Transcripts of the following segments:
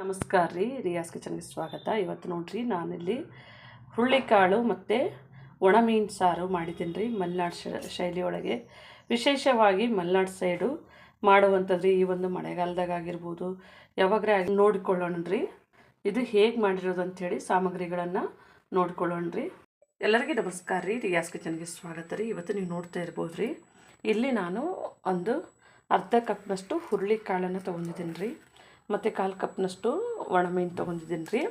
ನಮಸ್ಕಾರ ರೀ ರಿಯಾಸ್ ಕಿಚನ್ಗೆ ಸ್ವಾಗತ. ಇವತ್ತು ನೋಡ್ರಿ, ನಾನಿಲ್ಲಿ ಹುರುಳಿಕಾಳು ಮತ್ತು ಒಣ ಮೀನು ಸಾರು ಮಾಡಿದ್ದೀನಿ ರೀ, ಮಲೆನಾಡು ಶ, ಶೈಲಿ ಒಳಗೆ. ವಿಶೇಷವಾಗಿ ಮಲೆನಾಡು ಸೈಡು ಮಾಡುವಂಥದ್ದು ಈ ಒಂದು ಮಳೆಗಾಲದಾಗ ಆಗಿರ್ಬೋದು. ಯಾವಾಗ್ರೆ ಆಗಿ ನೋಡಿಕೊಳ್ಳೋಣ ರೀ. ಇದು ಹೇಗೆ ಮಾಡಿರೋದು ಅಂಥೇಳಿ ಸಾಮಗ್ರಿಗಳನ್ನು ನೋಡ್ಕೊಳ್ಳೋಣ ರೀ. ಎಲ್ಲರಿಗೂ ನಮಸ್ಕಾರ ರೀ ರಿಯಾಸ್ ಕಿಚನ್ಗೆ ಸ್ವಾಗತ ರೀ. ಇವತ್ತು ನೀವು ನೋಡ್ತಾ ಇರ್ಬೋದು ರೀ. ಇಲ್ಲಿ ನಾನು ಒಂದು ಅರ್ಧ ಕಪ್ನಷ್ಟು ಹುರುಳಿಕಾಳನ್ನು ತೊಗೊಂಡಿದ್ದೀನಿ ರೀ. ಮತ್ತು ಕಾಲು ಕಪ್ನಷ್ಟು ಒಣಮೀನು ತೊಗೊಂಡಿದ್ದೀನಿ ರೀ.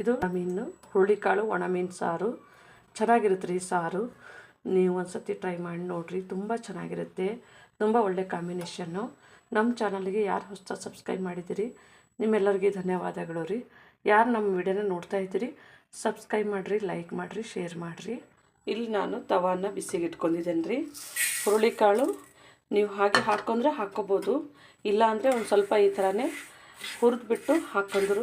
ಇದು ಮೀನು, ಹುರುಳಿಕಾಳು ಒಣಮೀನು ಸಾರು. ಚೆನ್ನಾಗಿರುತ್ತೆ ರೀ ಸಾರು. ನೀವು ಒಂದು ಸತಿ ಟ್ರೈ ಮಾಡಿ ನೋಡಿರಿ, ತುಂಬ ಚೆನ್ನಾಗಿರುತ್ತೆ. ತುಂಬ ಒಳ್ಳೆ ಕಾಂಬಿನೇಷನ್ನು. ನಮ್ಮ ಚಾನಲ್ಗೆ ಯಾರು ಹೊಸ ಸಬ್ಸ್ಕ್ರೈಬ್ ಮಾಡಿದ್ದೀರಿ, ನಿಮ್ಮೆಲ್ಲರಿಗೆ ಧನ್ಯವಾದಗಳು ರೀ. ಯಾರು ನಮ್ಮ ವಿಡಿಯೋನ ನೋಡ್ತಾ ಇದ್ದೀರಿ, ಸಬ್ಸ್ಕ್ರೈಬ್ ಮಾಡಿರಿ, ಲೈಕ್ ಮಾಡಿರಿ, ಶೇರ್ ಮಾಡಿರಿ. ಇಲ್ಲಿ ನಾನು ತವಾನ ಬಿಸಿಗೆ ಇಟ್ಕೊಂಡಿದ್ದೇನೆ ರೀ. ಹುರುಳಿಕಾಳು ನೀವು ಹಾಗೆ ಹಾಕೊಂಡ್ರೆ ಹಾಕ್ಕೋಬೋದು ಇಲ್ಲ ಅಂದರೆ ಒಂದು ಸ್ವಲ್ಪ ಈ ಥರನೇ ಹುರಿದ್ಬಿಟ್ಟು ಹಾಕ್ಕೊಂಡ್ರು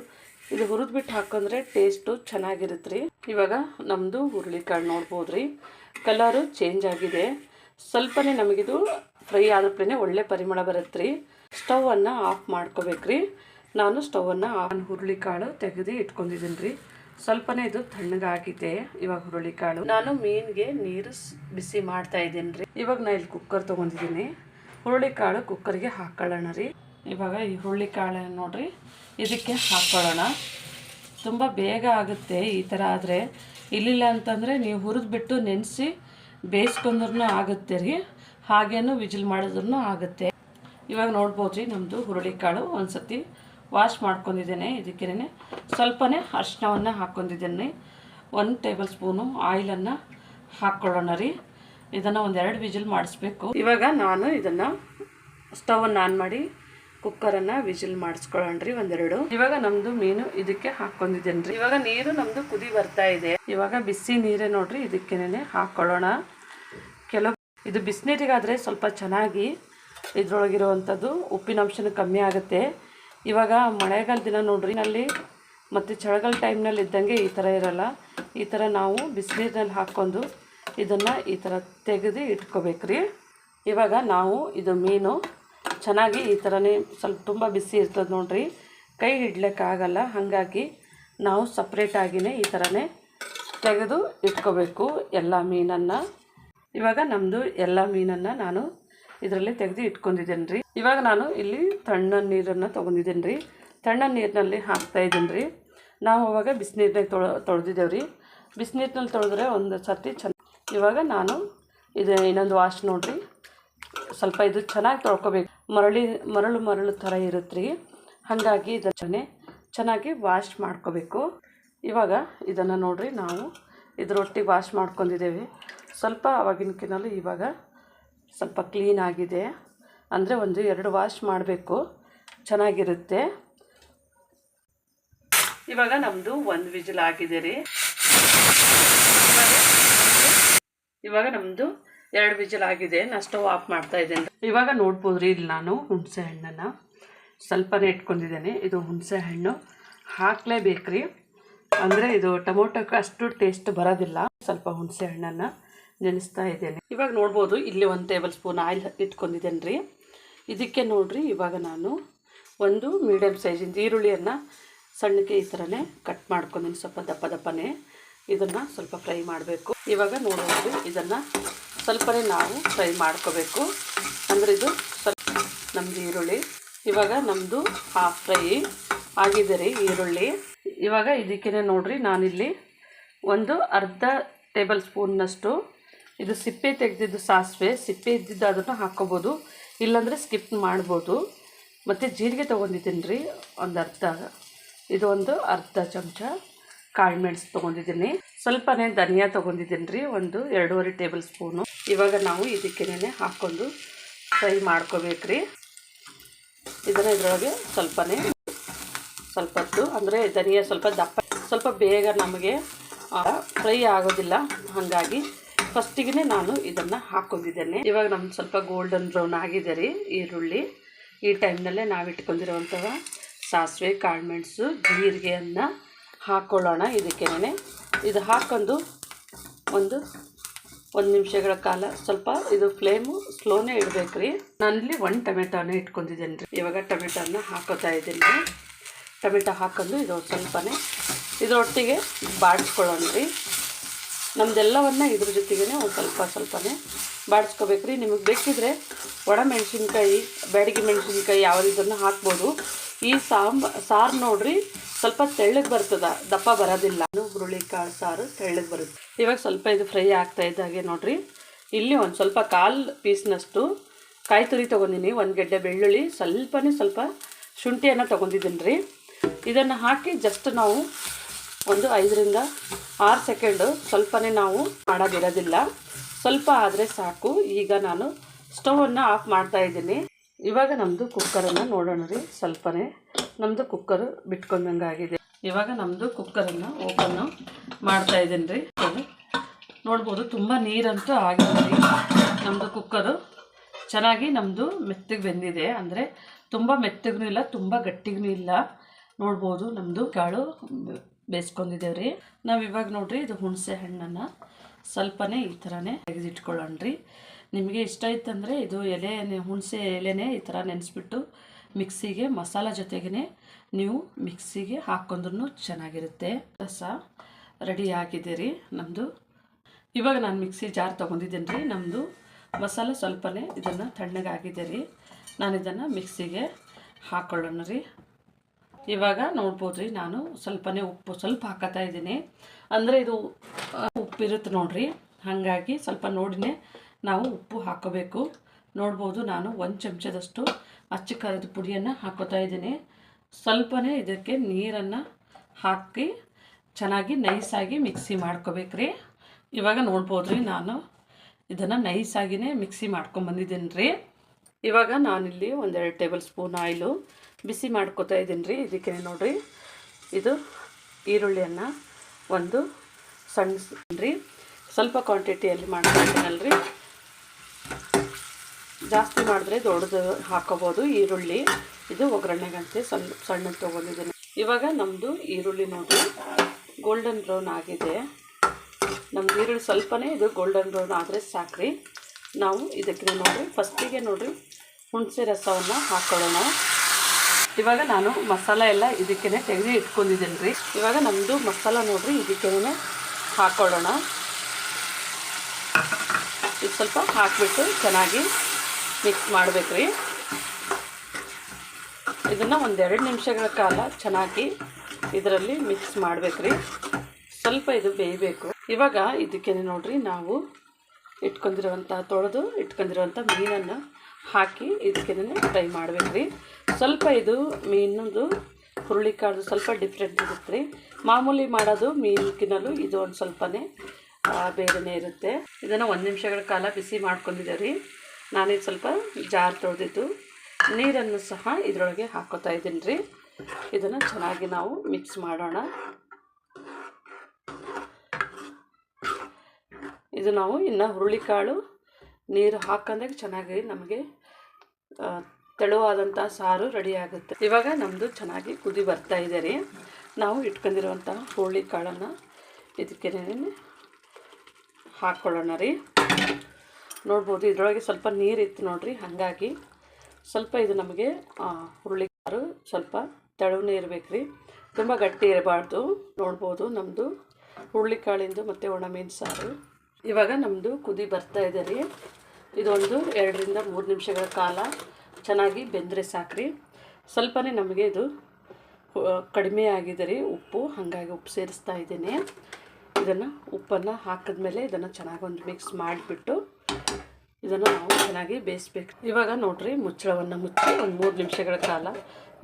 ಇದು ಹುರಿದ್ಬಿಟ್ಟು ಹಾಕೊಂಡ್ರೆ ಟೇಸ್ಟು ಚೆನ್ನಾಗಿರುತ್ತೆ ರೀ ಇವಾಗ ನಮ್ಮದು ಹುರುಳಿಕಾಳು ನೋಡ್ಬೋದು ರೀ ಕಲರು ಚೇಂಜ್ ಆಗಿದೆ. ಸ್ವಲ್ಪನೇ ನಮಗಿದು ಫ್ರೈ ಆದ್ರೆ ಒಳ್ಳೆ ಪರಿಮಳ ಬರುತ್ತೆ ರೀ ಸ್ಟವನ್ನು ಆಫ್ ಮಾಡ್ಕೋಬೇಕು ರೀ ನಾನು ಸ್ಟವನ್ನು ಆನ್ ಹುರುಳಿಕಾಳು ತೆಗೆದು ಇಟ್ಕೊಂಡಿದ್ದೀನಿ ರೀ ಸ್ವಲ್ಪನೇ ಇದು ತಣ್ಣಗಾಗಿದೆ. ಇವಾಗ ಹುರುಳಿಕಾಳು ನಾನು ಮೀನ್ಗೆ ನೀರು ಬಿಸಿ ಮಾಡ್ತಾ ಇದ್ದೀನಿ ಇವಾಗ ನಾ ಇಲ್ಲಿ ಕುಕ್ಕರ್ ತೊಗೊಂಡಿದ್ದೀನಿ. ಹುರುಳಿಕಾಳು ಕುಕ್ಕರ್ಗೆ ಹಾಕೊಳ್ಳೋಣ ರೀ. ಇವಾಗ ಈ ಹುರುಳಿಕಾಳು ನೋಡ್ರಿ, ಇದಕ್ಕೆ ಹಾಕೊಳ್ಳೋಣ. ತುಂಬ ಬೇಗ ಆಗುತ್ತೆ ಈ ಥರ ಆದರೆ. ಇಲ್ಲಿಲ್ಲ ಅಂತಂದರೆ ನೀವು ಹುರಿದು ಬಿಟ್ಟು ನೆನೆಸಿ ಬೇಯಿಸ್ಕೊಂಡ್ರೂ ಆಗುತ್ತೆ ರೀ. ಹಾಗೇನು ವಿಜಿಲ್ ಮಾಡಿದ್ರೂ ಆಗುತ್ತೆ. ಇವಾಗ ನೋಡ್ಬೋದು ರೀ ನಮ್ಮದು ಹುರುಳಿಕಾಳು ಒಂದು ಸತಿ ವಾಶ್ ಮಾಡ್ಕೊಂಡಿದ್ದೇನೆ ಇದಕ್ಕೇನೆ. ಸ್ವಲ್ಪನೇ ಅರಿಶಿನವನ್ನು ಹಾಕ್ಕೊಂಡಿದ್ದೇನೆ ಒಂದು ಟೇಬಲ್ ಸ್ಪೂನು ಆಯಿಲನ್ನು ಹಾಕ್ಕೊಳ್ಳೋಣ ರೀ. ಇದನ್ನು ಒಂದೆರಡು ವಿಜಿಲ್ ಮಾಡಿಸ್ಬೇಕು. ಇವಾಗ ನಾನು ಇದನ್ನು ಸ್ಟವನ್ನು ಆನ್ ಮಾಡಿ ಕುಕ್ಕರನ್ನು ವಿಜಿಲ್ ಮಾಡಿಸ್ಕೊಳ್ಳೋಣ ರೀ ಒಂದೆರಡು. ಇವಾಗ ನಮ್ಮದು ಮೀನು ಇದಕ್ಕೆ ಹಾಕ್ಕೊಂಡಿದ್ದೇನೆ ರೀ. ಇವಾಗ ನೀರು ನಮ್ಮದು ಕುದಿ ಬರ್ತಾ ಇದೆ. ಇವಾಗ ಬಿಸಿ ನೀರೇ ನೋಡ್ರಿ ಇದಕ್ಕೇನೆ ಹಾಕ್ಕೊಳ್ಳೋಣ ಕೆಲವು ಇದು ಬಿಸಿನೀರಿಗಾದರೆ ಸ್ವಲ್ಪ ಚೆನ್ನಾಗಿ ಇದ್ರೊಳಗಿರುವಂಥದ್ದು ಉಪ್ಪಿನಂಶನೂ ಕಮ್ಮಿ ಆಗುತ್ತೆ. ಇವಾಗ ಮಳೆಗಾಲ ದಿನ ನೋಡ್ರಿ, ಅಲ್ಲಿ ಮತ್ತು ಚಳಿಗಾಲ ಟೈಮ್ನಲ್ಲಿ ಇದ್ದಂಗೆ ಈ ಥರ ಇರಲ್ಲ. ಈ ಥರ ನಾವು ಬಿಸಿನೀರಿನಲ್ಲಿ ಹಾಕ್ಕೊಂಡು ಇದನ್ನು ಈ ಥರ ತೆಗೆದು ಇಟ್ಕೋಬೇಕ್ರಿ. ಇವಾಗ ನಾವು ಇದು ಮೀನು ಚೆನ್ನಾಗಿ ಈ ಥರನೇ ಸ್ವಲ್ಪ ತುಂಬ ಬಿಸಿ ಇರ್ತದೆ ನೋಡ್ರಿ. ಕೈ ಹಿಡ್ಲಿಕ್ಕಾಗಲ್ಲ ಹಾಗಾಗಿ ನಾವು ಸಪ್ರೇಟಾಗಿಯೇ ಈ ಥರನೇ ತೆಗೆದು ಇಟ್ಕೋಬೇಕು ಎಲ್ಲ ಮೀನನ್ನು. ಇವಾಗ ನಮ್ಮದು ಎಲ್ಲ ಮೀನನ್ನು ನಾನು ಇದರಲ್ಲಿ ತೆಗೆದು ಇಟ್ಕೊಂಡಿದ್ದೇನೆ ರೀ. ಇವಾಗ ನಾನು ಇಲ್ಲಿ ತಣ್ಣ ನೀರನ್ನು ತೊಗೊಂಡಿದ್ದೇನೆ ರೀ. ತಣ್ಣ ನೀರಿನಲ್ಲಿ ಹಾಕ್ತಾ ಇದ್ದೀನಿ ರೀ. ನಾವು ಅವಾಗ ಬಿಸಿನೀರ್ನಾಗ ತೊಳ, ತೊಳೆದಿದ್ದೇವೆ ರೀ. ಬಿಸಿನೀರಿನಲ್ಲಿ ತೊಳೆದ್ರೆ ಒಂದು ಸರ್ತಿ ಚೆನ್ನ ಇವಾಗ ನಾನು ಇದು ಇನ್ನೊಂದು ವಾಶ್ ನೋಡಿರಿ. ಸ್ವಲ್ಪ ಇದು ಚೆನ್ನಾಗಿ ತೊಳ್ಕೊಬೇಕು. ಮರಳಿ, ಮರಳು ಮರಳು ಥರ ಇರುತ್ತೆ ರೀ. ಹಾಗಾಗಿ ಇದನ್ನೇ ಚೆನ್ನಾಗಿ ವಾಶ್ ಮಾಡ್ಕೋಬೇಕು. ಇವಾಗ ಇದನ್ನು ನೋಡಿರಿ ನಾವು. ಇದರೊಟ್ಟಿಗೆ ವಾಶ್ ಮಾಡ್ಕೊಂಡಿದ್ದೇವೆ. ಸ್ವಲ್ಪ ಆವಾಗಿನಕಿನಲ್ಲೂ ಇವಾಗ ಸ್ವಲ್ಪ ಕ್ಲೀನ್ ಆಗಿದೆ. ಅಂದರೆ ಒಂದು ಎರಡು ವಾಶ್ ಮಾಡಬೇಕು. ಚೆನ್ನಾಗಿರುತ್ತೆ. ಇವಾಗ ನಮ್ಮದು ಒಂದು ವಿಜಿಲ್ ಆಗಿದೆ ರೀ. ಇವಾಗ ನಮ್ಮದು ಎರಡು ವಿಜಿಲ್ ಆಗಿದೆ. ನಾನು ಸ್ಟವ್ ಆಫ್ ಮಾಡ್ತಾ ಇದ್ದೇನೆ ಇವಾಗ ನೋಡ್ಬೋದು ರೀ ಇಲ್ಲಿ ನಾನು ಹುಣಸೆ ಹಣ್ಣನ್ನು. ಸ್ವಲ್ಪನೇ ಇಟ್ಕೊಂಡಿದ್ದೇನೆ. ಇದು ಹುಣಸೆ ಹಣ್ಣು. ಹಾಕಲೇಬೇಕ್ರಿ. ಅಂದರೆ ಇದು ಟೊಮೊಟೊಕ್ಕೆ ಅಷ್ಟು ಟೇಸ್ಟ್ ಬರೋದಿಲ್ಲ. ಸ್ವಲ್ಪ ಹುಣಸೆ ಹಣ್ಣನ್ನು. ನೆನೆಸ್ತಾ ಇದ್ದೇನೆ. ಇವಾಗ ನೋಡ್ಬೋದು, ಇಲ್ಲಿ ಒಂದು ಟೇಬಲ್ ಸ್ಪೂನ್ ಆಯಿಲ್ ಇಟ್ಕೊಂಡಿದ್ದೇನೆ ರೀ ಇದಕ್ಕೆ ನೋಡಿರಿ, ಇವಾಗ ನಾನು ಒಂದು ಮೀಡಿಯಮ್ ಸೈಜಿಂದ ಈರುಳ್ಳಿಯನ್ನು ಸಣ್ಣಕ್ಕೆ ಈ ಥರನೇ ಕಟ್ ಮಾಡ್ಕೊಂಡಿನಿ. ಸ್ವಲ್ಪ ದಪ್ಪ ದಪ್ಪನೇ ಇದನ್ನು ಸ್ವಲ್ಪ ಫ್ರೈ ಮಾಡಬೇಕು. ಇವಾಗ ನೋಡ್ಬೋದು ಇದನ್ನು ಸ್ವಲ್ಪನೇ ನಾವು ಫ್ರೈ ಮಾಡ್ಕೋಬೇಕು. ಅಂದರೆ ಇದು ಸ್ವಲ್ಪ ನಮ್ಮದು ಈರುಳ್ಳಿ. ಇವಾಗ ನಮ್ಮದು ಹಾಫ್ ಫ್ರೈ ಆಗಿದೆ ರೀ ಈರುಳ್ಳಿ. ಇವಾಗ ಇದಕ್ಕೇ ನೋಡಿರಿ, ನಾನಿಲ್ಲಿ ಒಂದು ಅರ್ಧ ಟೇಬಲ್ ಸ್ಪೂನ್ನಷ್ಟು ಇದು ಸಿಪ್ಪೆ ತೆಗೆದಿದ್ದು ಸಾಸಿವೆ, ಸಿಪ್ಪೆ ಇದ್ದಿದ್ದು ಅದನ್ನು ಹಾಕ್ಕೋಬೋದು. ಇಲ್ಲಾಂದರೆ ಸ್ಕಿಪ್ ಮಾಡ್ಬೋದು. ಮತ್ತು ಜೀರಿಗೆ ತೊಗೊಂಡಿದ್ದೀನಿ ರೀ ಒಂದು ಅರ್ಧ. ಇದು ಒಂದು ಅರ್ಧ ಚಮಚ ಕಾಳು ಮೆಣಸು ತೊಗೊಂಡಿದ್ದೀನಿ. ಸ್ವಲ್ಪನೇ ಧನಿಯಾ ತೊಗೊಂಡಿದ್ದೀನಿ ರೀ ಒಂದು ಎರಡೂವರೆ ಟೇಬಲ್ ಸ್ಪೂನು. ಇವಾಗ ನಾವು ಇದಕ್ಕೇನೆ ಹಾಕ್ಕೊಂಡು ಫ್ರೈ ಮಾಡ್ಕೋಬೇಕ್ರಿ. ಇದನ್ನು ಇದರೊಳಗೆ ಸ್ವಲ್ಪನೇ ಸ್ವಲ್ಪ ಅಂದರೆ ಧನಿಯಾ ಸ್ವಲ್ಪ ದಪ್ಪ, ಸ್ವಲ್ಪ ಬೇಗ ನಮಗೆ ಫ್ರೈ ಆಗೋದಿಲ್ಲ. ಹಾಗಾಗಿ ಫಸ್ಟಿಗೆ ನಾನು ಇದನ್ನು ಹಾಕೊಂಡಿದ್ದೇನೆ. ಇವಾಗ ನಮ್ಗೆ ಸ್ವಲ್ಪ ಗೋಲ್ಡನ್ ಬ್ರೌನ್ ಆಗಿದೆ ರೀ ಈರುಳ್ಳಿ. ಈ ಟೈಮ್ನಲ್ಲೇ ನಾವು ಇಟ್ಕೊಂಡಿರುವಂತಹ ಸಾಸಿವೆ ಕಾಳುಮೆಣಸು ಜೀರಿಗೆಯನ್ನು ಹಾಕ್ಕೊಳ್ಳೋಣ ಇದಕ್ಕೇನೆ. ಇದು ಹಾಕೊಂಡು ಒಂದು ಒಂದು ನಿಮಿಷಗಳ ಕಾಲ ಸ್ವಲ್ಪ ಇದು ಫ್ಲೇಮು ಸ್ಲೋನೇ ಇಡಬೇಕು ರೀ ನಾನಿಲ್ಲಿ ಒಂದು ಟೊಮೆಟೋನೇ ಇಟ್ಕೊಂಡಿದ್ದೇನೆ ರೀ ಇವಾಗ ಟೊಮೆಟೋನ ಹಾಕೋತಾ ಇದ್ದೀನಿ. ಟೊಮೆಟೊ ಹಾಕೊಂಡು ಇದು ಸ್ವಲ್ಪನೇ ಇದರೊಟ್ಟಿಗೆ ಬಾಡಿಸ್ಕೊಳ್ಳೋಣ ರೀ. ನಮ್ದೆಲ್ಲವನ್ನು ಇದ್ರ ಜೊತೆಗೇ ಒಂದು ಸ್ವಲ್ಪ ಸ್ವಲ್ಪನೇ ಬಾಡಿಸ್ಕೋಬೇಕು ರೀ. ನಿಮಗೆ ಬೇಕಿದ್ರೆ ಒಣ ಮೆಣಸಿನ್ಕಾಯಿ, ಬ್ಯಾಡಗಿ ಮೆಣಸಿನ್ಕಾಯಿ ಯಾವುದಿದ್ದನ್ನು ಹಾಕ್ಬೋದು. ಈ ಸಾಂಬ, ಸಾರು ನೋಡ್ರಿ ಸ್ವಲ್ಪ ತೆಳ್ಳಗೆ ಬರ್ತದ, ದಪ್ಪ ಬರೋದಿಲ್ಲ. ಹುರುಳಿ ಕಾಳು ಸಾರು ತೆಳ್ಳಗೆ ಬರುತ್ತೆ. ಇವಾಗ ಸ್ವಲ್ಪ ಇದು ಫ್ರೈ ಆಗ್ತಾ ಇದ್ದಾಗೆ ನೋಡ್ರಿ. ಇಲ್ಲಿ ಒಂದು ಸ್ವಲ್ಪ ಕಾಲು ಪೀಸ್ನಷ್ಟು ಕಾಯಿ ತುರಿ ತೊಗೊಂಡಿನಿ, ಒಂದು ಗೆಡ್ಡೆ ಬೆಳ್ಳುಳ್ಳಿ, ಸ್ವಲ್ಪನೇ ಸ್ವಲ್ಪ ಶುಂಠಿಯನ್ನು ತೊಗೊಂಡಿದ್ದೀನಿ ರೀ ಇದನ್ನು ಹಾಕಿ ಜಸ್ಟ್ ನಾವು ಒಂದು ಐದರಿಂದ ಆರು ಸೆಕೆಂಡು ಸ್ವಲ್ಪನೇ ನಾವು ಮಾಡೋದಿರೋದಿಲ್ಲ. ಸ್ವಲ್ಪ ಆದರೆ ಸಾಕು. ಈಗ ನಾನು ಸ್ಟವನ್ನು ಆಫ್ ಮಾಡ್ತಾ ಇದ್ದೀನಿ. ಇವಾಗ ನಮ್ಮದು ಕುಕ್ಕರನ್ನು ನೋಡೋಣ ರೀ. ಸ್ವಲ್ಪನೇ ನಮ್ಮದು ಕುಕ್ಕರು ಬಿಟ್ಕೊಂಡಂಗೆ ಆಗಿದೆ. ಇವಾಗ ನಮ್ಮದು ಕುಕ್ಕರನ್ನು ಓಪನ್ನು ಮಾಡ್ತಾ ಇದ್ದೀನಿ ರೀ. ನೋಡ್ಬೋದು ತುಂಬ ನೀರಂತೂ ಆಗಿದೆ ರೀ. ನಮ್ಮದು ಕುಕ್ಕರು ಚೆನ್ನಾಗಿ ನಮ್ಮದು ಮೆತ್ತಗೆ ಬೆಂದಿದೆ. ಅಂದರೆ ತುಂಬ ಮೆತ್ತಗೂ ಇಲ್ಲ, ತುಂಬ ಗಟ್ಟಿಗೂ ಇಲ್ಲ. ನೋಡ್ಬೋದು ನಮ್ಮದು ಕಾಳು ಬೇಯಿಸ್ಕೊಂಡಿದ್ದೇವೆ ರೀ ನಾವು ಇವಾಗ ನೋಡ್ರಿ ಇದು ಹುಣಸೆ ಹಣ್ಣನ್ನು ಸ್ವಲ್ಪನೇ ಈ ಥರನೇ ತೆಗೆದಿಟ್ಕೊಳ್ಳೋಣ ರೀ ನಿಮಗೆ ಇಷ್ಟ ಇತ್ತಂದರೆ ಇದು ಎಲೆ ಹುಣಸೆ ಎಲೆನೇ ಈ ಥರ ನೆನೆಸ್ಬಿಟ್ಟು ಮಿಕ್ಸಿಗೆ ಮಸಾಲ ಜೊತೆಗೇ ನೀವು ಮಿಕ್ಸಿಗೆ ಹಾಕ್ಕೊಂಡ್ರೂ ಚೆನ್ನಾಗಿರುತ್ತೆ. ರಸ ರೆಡಿ ಆಗಿದೆ ರೀ ನಮ್ಮದು ಇವಾಗ ನಾನು ಮಿಕ್ಸಿ ಜಾರ್ ತೊಗೊಂಡಿದ್ದೇನೆ ರೀ ನಮ್ಮದು ಮಸಾಲ ಸ್ವಲ್ಪನೇ ಇದನ್ನು ತಣ್ಣಗಾಗಿದೆ ರೀ ನಾನು ಇದನ್ನು ಮಿಕ್ಸಿಗೆ ಹಾಕ್ಕೊಳ್ಳೋಣ ರೀ ಇವಾಗ ನೋಡ್ಬೋದು ರೀ ನಾನು ಸ್ವಲ್ಪನೇ ಉಪ್ಪು ಸ್ವಲ್ಪ ಹಾಕತ್ತಾ ಇದ್ದೀನಿ. ಅಂದರೆ ಇದು ಉಪ್ಪಿರುತ್ತೆ ನೋಡ್ರಿ. ಹಾಗಾಗಿ ಸ್ವಲ್ಪ ನೋಡಿನೇ ನಾವು ಉಪ್ಪು ಹಾಕೋಬೇಕು. ನೋಡ್ಬೋದು ನಾನು ಒಂದು ಚಮಚದಷ್ಟು ಅಚ್ಚ ಖಾರದ ಪುಡಿಯನ್ನು ಹಾಕೋತಾ ಇದ್ದೀನಿ. ಸ್ವಲ್ಪನೇ ಇದಕ್ಕೆ ನೀರನ್ನು ಹಾಕಿ ಚೆನ್ನಾಗಿ ನೈಸಾಗಿ ಮಿಕ್ಸಿ ಮಾಡ್ಕೋಬೇಕ್ರಿ. ಇವಾಗ ನೋಡ್ಬೋದು ರೀ ನಾನು ಇದನ್ನು ನೈಸಾಗಿಯೇ ಮಿಕ್ಸಿ ಮಾಡ್ಕೊಂಬಂದಿದ್ದೀನಿ ರೀ ಇವಾಗ ನಾನಿಲ್ಲಿ ಒಂದೆರಡು ಟೇಬಲ್ ಸ್ಪೂನ್ ಆಯಿಲು. ಬಿಸಿ ಮಾಡ್ಕೊತಾ ಇದ್ದೀನಿ ರೀ ಇದಕ್ಕೆ ನೋಡಿರಿ, ಇದು ಈರುಳ್ಳಿಯನ್ನು ಒಂದು ಸಣ್ಣ ರೀ ಸ್ವಲ್ಪ ಕ್ವಾಂಟಿಟಿಯಲ್ಲಿ ಮಾಡ್ತಾ ರೀ ಜಾಸ್ತಿ ಮಾಡಿದ್ರೆ ದೊಡ್ಡದು ಹಾಕೋಬೋದು ಈರುಳ್ಳಿ. ಇದು ಒಗ್ಗರಣೆಗಂತೆ ಸಣ್ಣ ಸಣ್ಣ ತೊಗೊಂಡಿದ್ದೀನಿ. ಇವಾಗ ನಮ್ಮದು ಈರುಳ್ಳಿ ನೋಡಿ ಗೋಲ್ಡನ್ ಬ್ರೌನ್ ಆಗಿದೆ. ನಮ್ದು ಈರುಳ್ಳಿ ಸ್ವಲ್ಪನೇ ಇದು ಗೋಲ್ಡನ್ ಬ್ರೌನ್ ಆದರೆ ಸಾಕ್ರಿ. ನಾವು ಇದಕ್ಕೆ ನೋಡಿರಿ ಫಸ್ಟಿಗೆ ನೋಡಿರಿ. ಹುಣಸೆ ರಸವನ್ನು ಹಾಕೊಳ್ಳೋಣ. ಇವಾಗ ನಾನು ಮಸಾಲ ಎಲ್ಲ ಇದಕ್ಕೇ ತೆಗೆದು ಇಟ್ಕೊಂಡಿದ್ದೀನಿ ರೀ ಇವಾಗ ನಮ್ಮದು ಮಸಾಲ ನೋಡಿರಿ ಇದಕ್ಕೇ ಹಾಕೊಳ್ಳೋಣ. ಇದು ಸ್ವಲ್ಪ ಹಾಕಿಬಿಟ್ಟು ಚೆನ್ನಾಗಿ ಮಿಕ್ಸ್ ಮಾಡಬೇಕು ರೀ ಇದನ್ನು ಒಂದೆರಡು ನಿಮಿಷಗಳ ಕಾಲ ಚೆನ್ನಾಗಿ ಇದರಲ್ಲಿ ಮಿಕ್ಸ್ ಮಾಡಬೇಕು ರೀ ಸ್ವಲ್ಪ ಇದು ಬೇಯಬೇಕು. ಇವಾಗ ಇದಕ್ಕೇನೆ ನೋಡಿರಿ, ನಾವು ಇಟ್ಕೊಂಡಿರುವಂಥ ತೊಳೆದು ಇಟ್ಕೊಂಡಿರುವಂಥ ಮೀನನ್ನು ಹಾಕಿ ಇದಕ್ಕೆ ಫ್ರೈ ಮಾಡ್ಬೇಕು ಸ್ವಲ್ಪ ಇದು ಮೀನದು ಹುರುಳಿಕಾಳು ಸ್ವಲ್ಪ ಡಿಫ್ರೆಂಟ್ ಇರುತ್ತೆ ರೀ ಮಾಮೂಲಿ ಮಾಡೋದು ಮೀನಿನಲ್ಲೂ ಇದು ಒಂದು ಸ್ವಲ್ಪನೇ ಬೇರೆನೇ ಇರುತ್ತೆ. ಇದನ್ನು ಒಂದು ನಿಮಿಷಗಳ ಕಾಲ ಬಿಸಿ ಮಾಡ್ಕೊಂಡಿದ್ದೆ ರೀ ನಾನಿದು ಸ್ವಲ್ಪ ಜಾರ್ ತೊಳೆದಿದ್ದು, ನೀರನ್ನು ಸಹ ಇದರೊಳಗೆ ಹಾಕೋತಾ ಇದ್ದೀನಿ ರೀ ಇದನ್ನು ಚೆನ್ನಾಗಿ ನಾವು ಮಿಕ್ಸ್ ಮಾಡೋಣ. ಇದು ನಾವು ಇನ್ನು ಹುರುಳಿಕಾಳು ನೀರು ಹಾಕೊಂಡಾಗ ಚೆನ್ನಾಗಿ ನಮಗೆ ತೆಳುವಾದಂಥ ಸಾರು ರೆಡಿ ಆಗುತ್ತೆ ಇವಾಗ ನಮ್ಮದು ಚೆನ್ನಾಗಿ ಕುದಿ ಬರ್ತಾ ಇದೆ ರೀ. ನಾವು ಇಟ್ಕೊಂಡಿರುವಂಥ ಹೋಳಿ ಕಾಳನ್ನು ಇದಕ್ಕೆ ಹಾಕ್ಕೊಳ್ಳೋಣ ರೀ. ನೋಡ್ಬೋದು ಇದರೊಳಗೆ ಸ್ವಲ್ಪ ನೀರಿತ್ತು ನೋಡಿರಿ, ಹಾಗಾಗಿ ಸ್ವಲ್ಪ ಇದು ನಮಗೆ ಹುರುಳಿ ಕಾರು ಸ್ವಲ್ಪ ತೆಳುವೇ ಇರಬೇಕು ರೀ. ತುಂಬ ಗಟ್ಟಿ ಇರಬಾರ್ದು. ನೋಡ್ಬೋದು ನಮ್ಮದು ಹುರುಳಿಕಾಳಿಂದು ಮತ್ತು ಒಣಮೀನು ಸಾರು. ಇವಾಗ ನಮ್ಮದು ಕುದಿ ಬರ್ತಾ ಇದೆ ರೀ. ಇದೊಂದು ಎರಡರಿಂದ ಮೂರು ನಿಮಿಷಗಳ ಕಾಲ ಚೆನ್ನಾಗಿ ಬೆಂದರೆ ಸಾಕ್ರಿ. ಸ್ವಲ್ಪನೇ ನಮಗೆ ಇದು ಕಡಿಮೆ ಆಗಿದೆ ರೀ ಉಪ್ಪು. ಹಾಗಾಗಿ ಉಪ್ಪು ಸೇರಿಸ್ತಾ ಇದ್ದೀನಿ. ಇದನ್ನು ಉಪ್ಪನ್ನು ಹಾಕಿದ್ಮೇಲೆ ಇದನ್ನು ಚೆನ್ನಾಗಿ ಒಂದು ಮಿಕ್ಸ್ ಮಾಡಿಬಿಟ್ಟು ಇದನ್ನು ನಾವು ಚೆನ್ನಾಗಿ ಬೇಯಿಸ್ಬೇಕು. ಇವಾಗ ನೋಡಿರಿ ಮುಚ್ಚಳವನ್ನು ಮುಚ್ಚಿ ಒಂದು ಮೂರು ನಿಮಿಷಗಳ ಕಾಲ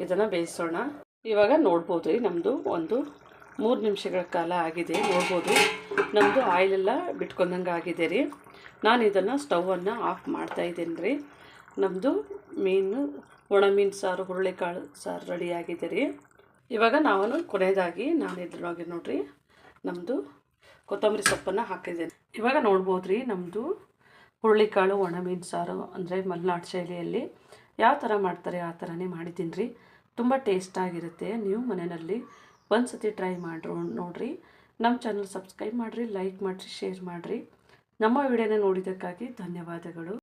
ಇದನ್ನು ಬೇಯಿಸೋಣ. ಇವಾಗ ನೋಡ್ಬೋದು ರೀ ನಮ್ಮದು ಒಂದು ಮೂರು ನಿಮಿಷಗಳ ಕಾಲ ಆಗಿದೆ. ನೋಡ್ಬೋದು ನಮ್ಮದು ಆಯಿಲೆಲ್ಲ ಬಿಟ್ಕೊಂಡಂಗೆ ಆಗಿದೆ ರೀ. ನಾನು ಇದನ್ನು ಸ್ಟವನ್ನು ಆಫ್ ಮಾಡ್ತಾ ಇದ್ದೀನಿ ರೀ. ನಮ್ಮದು ಮೀನು, ಒಣ ಮೀನು ಸಾರು, ಹುರುಳಿಕಾಳು ಸಾರು ರೆಡಿಯಾಗಿದೆ ರೀ. ಇವಾಗ ನಾವು ಕೊನೆಯದಾಗಿ ನಾನು ಇದ್ರೊಳಗೆ ನೋಡಿರಿ. ನಮ್ಮದು ಕೊತ್ತಂಬರಿ ಸೊಪ್ಪನ್ನು ಹಾಕಿದ್ದೇನೆ. ಇವಾಗ ನೋಡ್ಬೋದು ರೀ ನಮ್ಮದು ಹುರುಳಿಕಾಳು, ಒಣ ಮೀನು ಸಾರು ಅಂದರೆ ಮಲೆನಾಡು ಶೈಲಿಯಲ್ಲಿ ಯಾವ ಥರ ಮಾಡ್ತಾರೆ ಆ ಥರನೇ ಮಾಡಿದ್ದೀನಿ ರೀ. ತುಂಬ ಟೇಸ್ಟಾಗಿರುತ್ತೆ ನೀವು ಮನೆಯಲ್ಲಿ ಒಂದು ಸತಿ ಟ್ರೈ ಮಾಡಿರೋ ನೋಡಿರಿ. ನಮ್ಮ ಚಾನಲ್ ಸಬ್ಸ್ಕ್ರೈಬ್ ಮಾಡಿರಿ ಲೈಕ್ ಮಾಡಿರಿ ಶೇರ್ ಮಾಡಿರಿ. ನಮ್ಮ ವಿಡಿಯೋನ ನೋಡಿದ್ದಕ್ಕಾಗಿ ಧನ್ಯವಾದಗಳು.